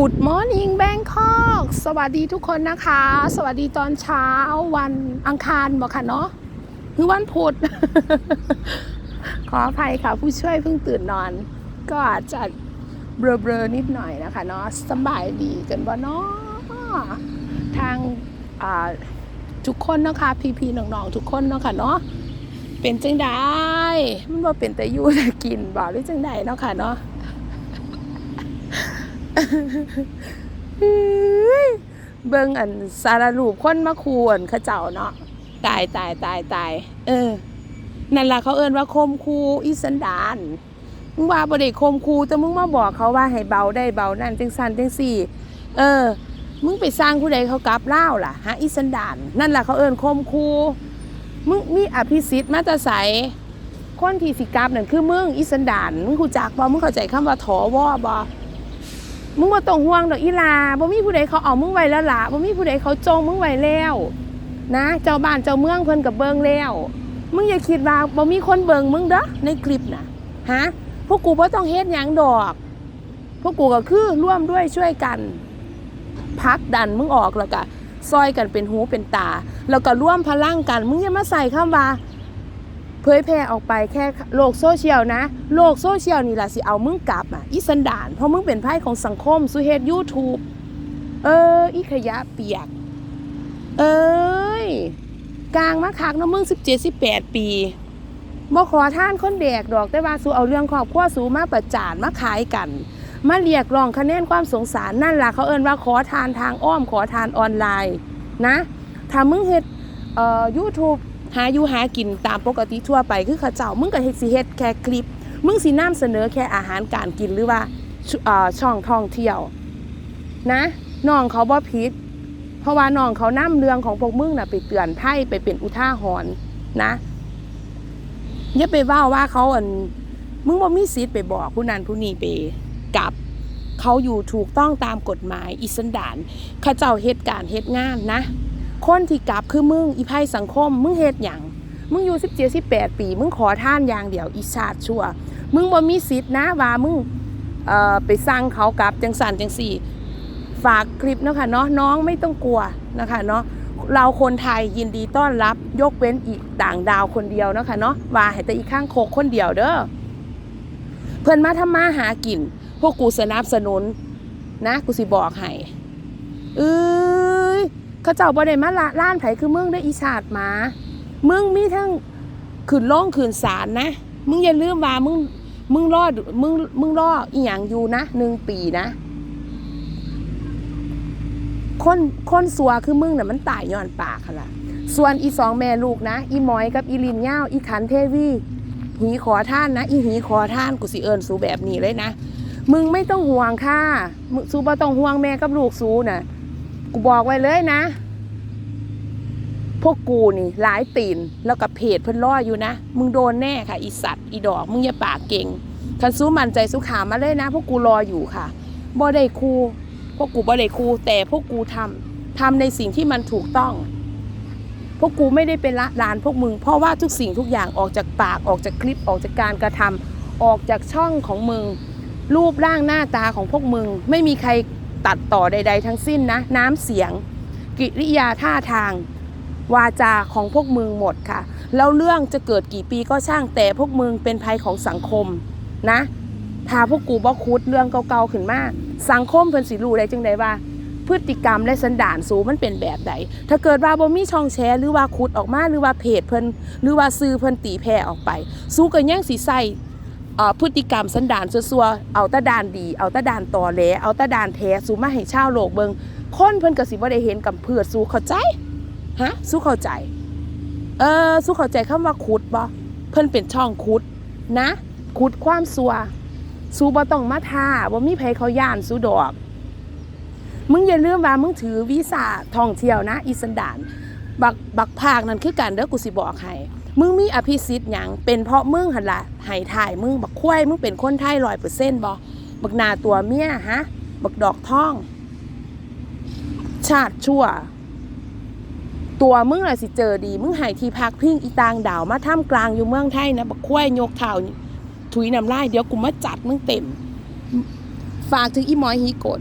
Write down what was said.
Good Morning Bangkok สวัสดีทุกคนนะคะ สวัสดีตอนเช้าวันอังคารบอกค่ะเนาะคือวันพุธ ขออภัยค่ะ ผู้ช่วยเพิ่งตื่นนอน ก็อาจจะเบลอๆนิดหน่อยนะคะเนาะสบายดีกันบ่เนาะทางทุกคนนะคะ พี่ๆน้องๆทุกคนเนาะค่ะเนาะเป็นจังได้มันว่าเป็นแต่ยูแต่กินบ่หรือจังใดเนาะค่ะเนาะ เบิ่งอันสารรูปคนมาคูอันเขาเจ้าเนาะตายตายตายตายเออ นั่นล่ะเขาเอิ้นว่าคมคูอีสันดานมึงว่าบ่ได้คมคูแต่มึงมาบอกเขาว่าให้เบาได้เบานั่นจังสันจังสี่ เออ มึงไปสร้างผู้ใดเขากลับเล่าล่ะฮะอีสันดาน นั่นล่ะเขาเอิ้นคมคูมึงมีอภิสิทธิ์มาแตาใสคนที่สิกลับนั่นคือมึงอีสันดานมึงรู้จักบ่มึงเข้าใจคำว่าถอวอบ่ มึงบ่ต้องห่วงดอกอีลาบ่มีผู้ใดเขาเอามึงไว้แล้วล่ะบ่มีผู้ใดเขาจองมึงไว้แล้ว นะ เจ้าบ้านเจ้าเมืองเพิ่นกับเบิงแล้ว มึงอย่าคิดว่าบ่มีคนเบิงมึงเด้อในคลิปน่ะฮะพวกกูบ่ต้องเฮ็ดหยังดอก พวกกูก็คือร่วมด้วยช่วยกันพักดันมึงออกแล้วก็ซอยกันเป็นหูเป็นตา แล้วก็ร่วมพลังกัน มึงอย่ามาใส่คำว่า ผยแพร่ออกไปแค่โลกโซเชียลนะ โลกโซเชียลนี่แหละสิเอามึงกลับอะอีสันดาน เพราะมึงเป็นไพ่ของสังคมสุเฮดยูทูบเอออีขยะเปียก เอ้ยกลางมาคักเนาะมึงสิบเจ็ดสิบแปดปีบ่ขอท่านคนแดกดอกแต่ว่าสูเอาเรื่องครอบครัวสูมาประจานมาขายกัน มาเรียกร้องคะแนนความสงสารนั่นล่ะเขาเอิ้นว่าขอทานทางอ้อมขอทานออนไลน์นะถ้ามึงเฮ็ดเอ่อ YouTube หาอยู่หากินตามปกติทั่วไปคือเขาเจ้ามึงก็เฮ็ดสิเฮ็ดแค่คลิป มึงสินำเสนอแค่อาหารการกินหรือว่าช่องท่องเที่ยว นะน้องเขาบ่ผิดเพราะว่าน้องเขานำเรื่องของพวกมึงน่ะไปเตือนภัยไปเป็นอุทาหรณ์นะอย่าไปว่าว่าเขาอันมึงบ่มีสิทธิ์ไปบอกผู้นั้นผู้นี้ไปกลับเขาอยู่ถูกต้องตามกฎหมายอิสันดานเขาเจ้าเหตุการณ์เหตุงานนะ คนที่กลับคือมึงอีภัยสังคม มึงเฮ็ดหยังมึงอยู่สิบเจ็ดสิบแปดปี มึงขอท่านอย่างเดียวอีชาติชั่ว มึงบ่มีสิทธิ์นะว่ามึงเอ่อไปสร้างเขากลับจังสันจังสี่ ฝากคลิปนะคะเนาะน้องไม่ต้องกลัวนะคะเนาะเราคนไทยยินดีต้อนรับยกเว้นอีกต่างดาวคนเดียวนะคะเนาะว่าให้แต่อีกข้างโคกคนเดียวเด้อเพิ่นมาทำมาหากิน พวกกูสนับสนุนนะกูสิบอกให้เอ้ย เขาเจ้าบ่ได้มาละล้านไผคือมึงได้อีชาดหมา มึงมีทั้งขืนล่องขืนสารนะ มึงอย่าลืมว่ามึงมึงรอดมึงมึงรออีหยังอยู่นะหนึ่งปีนะคนคนสัวคือมึงน่ะมันตายย้อนปากค่ะล่ะส่วนอีสองแม่ลูกนะ อีหมอยกับอีลินย่าวอีขันเทวีหีขอท่านนะ อีหีขอท่านกูสิเอิญสูแบบนี้เลยนะ มึงไม่ต้องห่วงค่ะมึงสูบ่ต้องห่วงแม่กับลูกสูน่ะ กูบอกไว้เลยนะ พวกกูนี่หลายตีนแล้วกับเพจเพิ่นรออยู่นะ มึงโดนแน่ค่ะ อีสัตว์อีดอก มึงอย่าปากเก่งคันสู้มันใจสู้ขามาเลยนะ พวกกูรออยู่ค่ะบ่ได้ครูพวกกูบ่ได้ครูแต่พวกกูทำทำในสิ่งที่มันถูกต้อง พวกกูไม่ได้เป็นละลานพวกมึง เพราะว่าทุกสิ่งทุกอย่างออกจากปากออกจากคลิปออกจากการกระทำออกจากช่องของมึง รูปร่างหน้าตาของพวกมึง ไม่มีใคร ตัดต่อใด ๆ ทั้งสิ้นนะน้ำเสียง กิริยาท่าทาง วาจาของพวกมึงหมดค่ะ แล้วเรื่องจะเกิดกี่ปีก็ช่างแต่พวกมึงเป็นภัยของสังคมนะถ้าพวกกูบ่คุดเรื่องเก่าๆขึ้นมาสังคมเพิ่นสิรู้ได้จังไดว่า พฤติกรรมและสันดานสูมันเป็นแบบใดถ้าเกิดว่าบ่มีช่องแชร์หรือว่าคุดออกมาหรือว่าเพจเพิ่นหรือว่าซื้อเพิ่นตีแพร่ออกไป สู้ก็ยังสิใส่ พฤติกรรมสันดานซัวๆเอาแตะดานดี เอาแตะดานตอแหลเอาแตะดานแท้สู้มาให้ชาวโลกเบิงคนเพิ่นก็สิบ่ได้เห็นกับเพื่อสู้เข้าใจฮะสู้เข้าใจ เออสู้เข้าใจคำว่าขุดบ่เพิ่นเป็นช่องขุดนะขุดความสัวสู้บ่ต้องมาท่าบ่มีไผเขาย่านสู้ดอก มึงอย่าลืมว่ามึงถือวีซ่าท่องเที่ยวนะ อีสันดาน บักบักภาคนั่นคือกันเด้อกูสิบอกให้ มึงมีอภิสิทธิ์หยังเป็นเพราะมึงหันละให้ถ่ายมึงบักควายมึงเป็นคนไทย100%บ่บักนาตัวเมียฮะ บักดอกท่อง ชาติชั่ว ตัวมึงน่ะสิเจอดี มึงหายที่พักพิงอีตางดาวมาท่ามกลางอยู่เมืองไทยนะบักควายโยกเท้าถุยน้ำลายเดี๋ยวกูมาจัดมึงเต็ม ฝากถึงอีหมอยฮีโกน